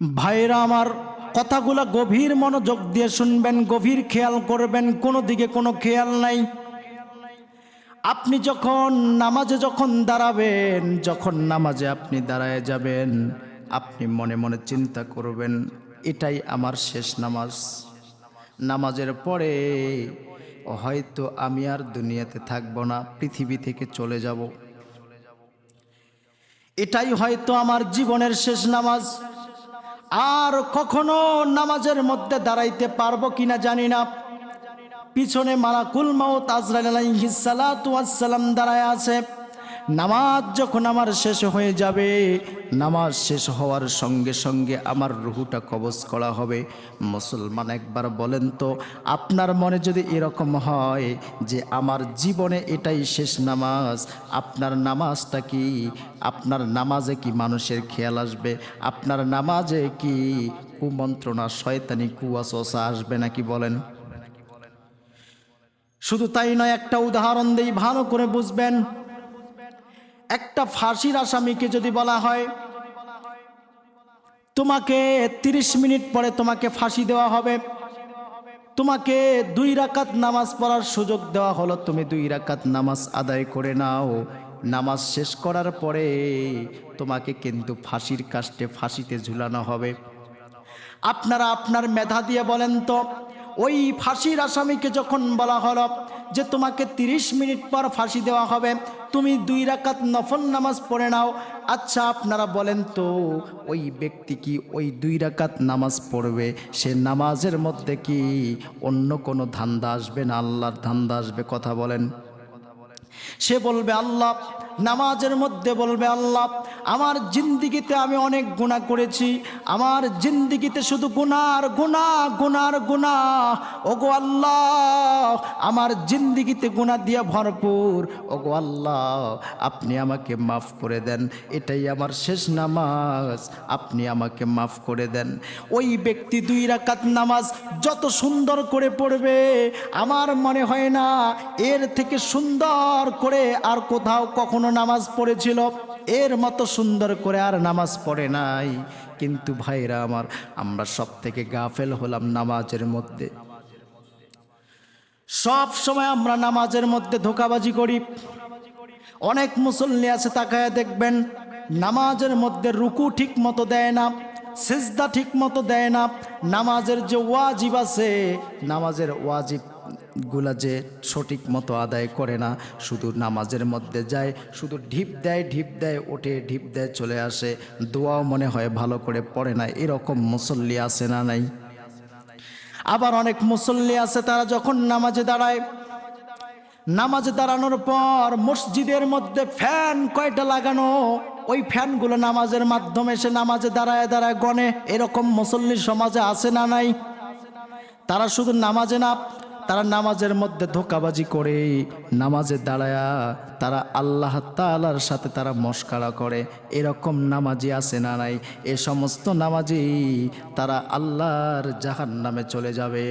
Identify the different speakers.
Speaker 1: ভাইরা আমার কথাগুলো গভীর মনোযোগ দিয়ে শুনবেন, গভীর খেয়াল করবেন, কোনো দিকে কোনো খেয়াল নাই। আপনি যখন নামাজে যখন দাঁড়াবেন, যখন নামাজে আপনি দাঁড়ায় যাবেন, আপনি মনে মনে চিন্তা করবেন, এটাই আমার শেষ নামাজ। নামাজের পরে হয়তো আমি আর দুনিয়াতে থাকব না, পৃথিবী থেকে চলে যাব। এটাই হয়তো আমার জীবনের শেষ নামাজ। আর কখনো নামাজের মধ্যে দাঁড়াইতে পারব কিনা জানি না। পিছনে মালাকুল মাউত সালাম দাঁড়ায় আছে। নামাজ যখন আমার শেষ হয়ে যাবে, নামাজ শেষ হওয়ার সঙ্গে সঙ্গে আমার রুহুটা কবজ করা হবে। মুসলমান একবার বলেন তো, আপনার মনে যদি এরকম হয় যে আমার জীবনে এটাই শেষ নামাজ, আপনার নামাজটা কি, আপনার নামাজে কি মানুষের খেয়াল আসবে, আপনার নামাজে কি কুমন্ত্রণা, শয়তানি, কুয়াশা আসবে নাকি বলেন? শুধু তাই নয়, একটা উদাহরণ দেই, ভালো করে বুঝবেন। একটা ফাঁসির আসামিকে যদি বলা হয়, তোমাকে ৩০ মিনিট পরে তোমাকে ফাঁসি দেওয়া হবে। তোমাকে দুই রাকাত নামাজ পড়ার সুযোগ দেওয়া হলো, তুমি দুই রাকাত নামাজ আদায় করে নাও। নামাজ শেষ করার পরে তোমাকে কিন্তু ফাঁসির কাস্টে ফাঁসিতে ঝুলানো হবে। আপনারা আপনার মেধা দিয়ে বলেন তো ওই ফাঁসির আসামিকে যখন বলা হলো যে তোমাকে ৩০ মিনিট পর ফাঁসি দেওয়া হবে, তুমি দুই রাকাত নফল নামাজ পড়ে নাও। আচ্ছা আপনারা বলেন তো, ওই ব্যক্তি কি ওই দুই রাকাত নামাজ পড়বে? সে নামাজের মধ্যে কি অন্য কোনো ধান্দা আসবে না? আল্লাহর ধান্দা আসবে? কথা বলেন। সে বলবে, আল্লাহ নামাজের মধ্যে বলবে, আল্লাহ, আমার জিন্দিগিতে আমি অনেক গুণা করেছি। আমার জিন্দিগিতে শুধু গুনার গুণা গুনার গুণা ওগো আল্লাহ, আমার জিন্দিগিতে গুণা দিয়ে ভরপুর। ওগো আল্লাহ, আপনি আমাকে মাফ করে দেন। এটাই আমার শেষ নামাজ। আপনি আমাকে মাফ করে দেন। ওই ব্যক্তি দুই রাকাত নামাজ যত সুন্দর করে পড়বে, আমার মনে হয় না এর থেকে সুন্দর করে আর কোথাও কখনো নামাজ পড়েছিল। এর মতো সুন্দর করে আর নামাজ পড়ে নাই। কিন্তু ভাইরা আমার, আমরা সব থেকে গাফেল হলাম নামাজের মধ্যে। সব সময় আমরা নামাজের মধ্যে ধোকাবাজি করি। অনেক মুসল্লি আছে, তাকায় দেখবেন, নামাজের মধ্যে রুকু ঠিক মতো দেয় না, সেজদা ঠিক মতো দেয় না। নামাজের যে ওয়াজিব আছে, নামাজের ওয়াজিব গুলা যে সঠিক মতো আদায় করে না, শুধু নামাজের মধ্যে যায়, শুধু ঢিপ দেয় ঢিপ দেয় ওঠে ঢিপ দেয়, চলে আসে, দোয়াও মনে হয় ভালো করে পড়ে না, এরকম মুসল্লি আছে না নাই? আবার অনেক মুসল্লি আছে, তারা যখন নামাজে দাঁড়ায়, নামাজে দাঁড়ানোর পর মসজিদের মধ্যে ফ্যান কয়টা লাগানো, ওই ফ্যানগুলো নামাজের মাধ্যমে সে নামাজে দাঁড়ায় দাঁড়ায় গনে এরকম মুসল্লি সমাজে আছে না নাই? তারা শুধু নামাজে না তারা নামাজের মধ্যে ধোকাবাজি করে, নামাজে দাঁড়ায়া তারা আল্লাহ তালার সাথে তারা মস্কারা করে। এরকম নামাজি আছে না নাই? এ সমস্ত নামাজি তারা আল্লাহর জাহান নামে চলে যাবে।